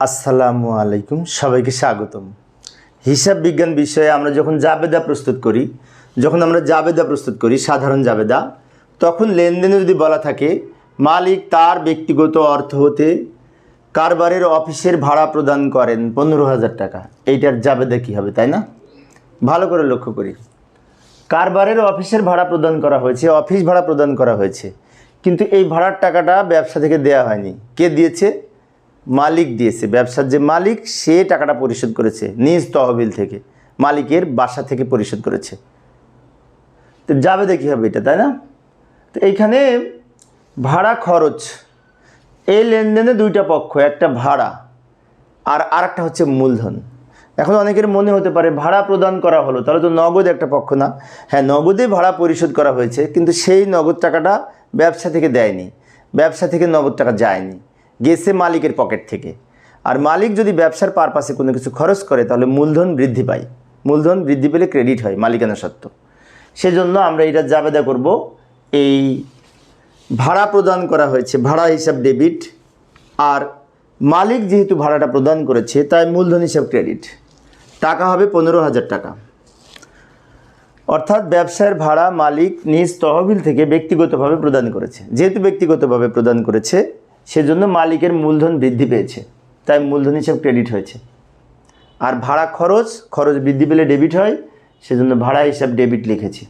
আসসালামু আলাইকুম, সবাইকে স্বাগতম। হিসাব বিজ্ঞান বিষয়ে আমরা যখন জাবেদা প্রস্তুত করি, যখন আমরা জাবেদা প্রস্তুত করি, সাধারণ জাবেদা, তখন লেনদেনে যদি বলা থাকে, মালিক তার ব্যক্তিগত অর্থ হতে কারবারের অফিসের ভাড়া প্রদান করেন পনেরো হাজার টাকা। এইটার জাবেদা কী হবে, তাই না? ভালো করে লক্ষ্য করি। কারবারের অফিসের ভাড়া প্রদান করা হয়েছে, অফিস ভাড়া প্রদান করা হয়েছে, কিন্তু এই ভাড়ার টাকাটা ব্যবসা থেকে দেয়া হয়নি। কে দিয়েছে? মালিক দিয়েছে, ব্যবসার যে মালিক, সে টাকাটা পরিশোধ করেছে, নিজ তহবিল থেকে। মালিকের বাসা থেকে পরিশোধ করেছে। তো যাবে দেখি হবে এটা, তাই না? তো এইখানে ভাড়া, খরচ, এই লেনদেনে দুইটা পক্ষ, একটা ভাড়া আর আরেকটা হচ্ছে মূলধন। এখন অনেকের মনে হতে পারে, ভাড়া প্রদান করা হলো, তাহলে তো নগদ একটা পক্ষ না। হ্যাঁ নগদে ভাড়া পরিশোধ করা হয়েছে, কিন্তু সেই নগদ টাকাটা ব্যবসা থেকে দেয়নি। ব্যবসা থেকে নগদ টাকা যায়নি। গেছে মালিকের পকেট থেকে। আর মালিক যদি ব্যবসার পারপাসে কোনো কিছু খরচ করে, তাহলে মূলধন বৃদ্ধি পায়। মূলধন বৃদ্ধি পেলে ক্রেডিট হয় মালিকানা সত্ত্ব। সেজন্য আমরা এটা জাবেদা করব, এই ভাড়া প্রদান করা হয়েছে, ভাড়া হিসাব ডেবিট আর মালিক যেহেতু ভাড়াটা প্রদান করেছে, তাই মূলধন হিসাব ক্রেডিট টাকা হবে পনেরো হাজার টাকা। অর্থাৎ ব্যবসার ভাড়া মালিক নিজ তহবিল থেকে ব্যক্তিগতভাবে প্রদান করেছে। যেহেতু ব্যক্তিগতভাবে প্রদান করেছে সেজন্য মালিকের মূলধন বৃদ্ধি পেয়েছে, তাই মূলধন হিসাব ক্রেডিট হয়েছে। আর ভাড়া খরচ খরচ বৃদ্ধি পেলে ডেবিট হয়, সেজন্য ভাড়া হিসাব ডেবিট লিখেছি।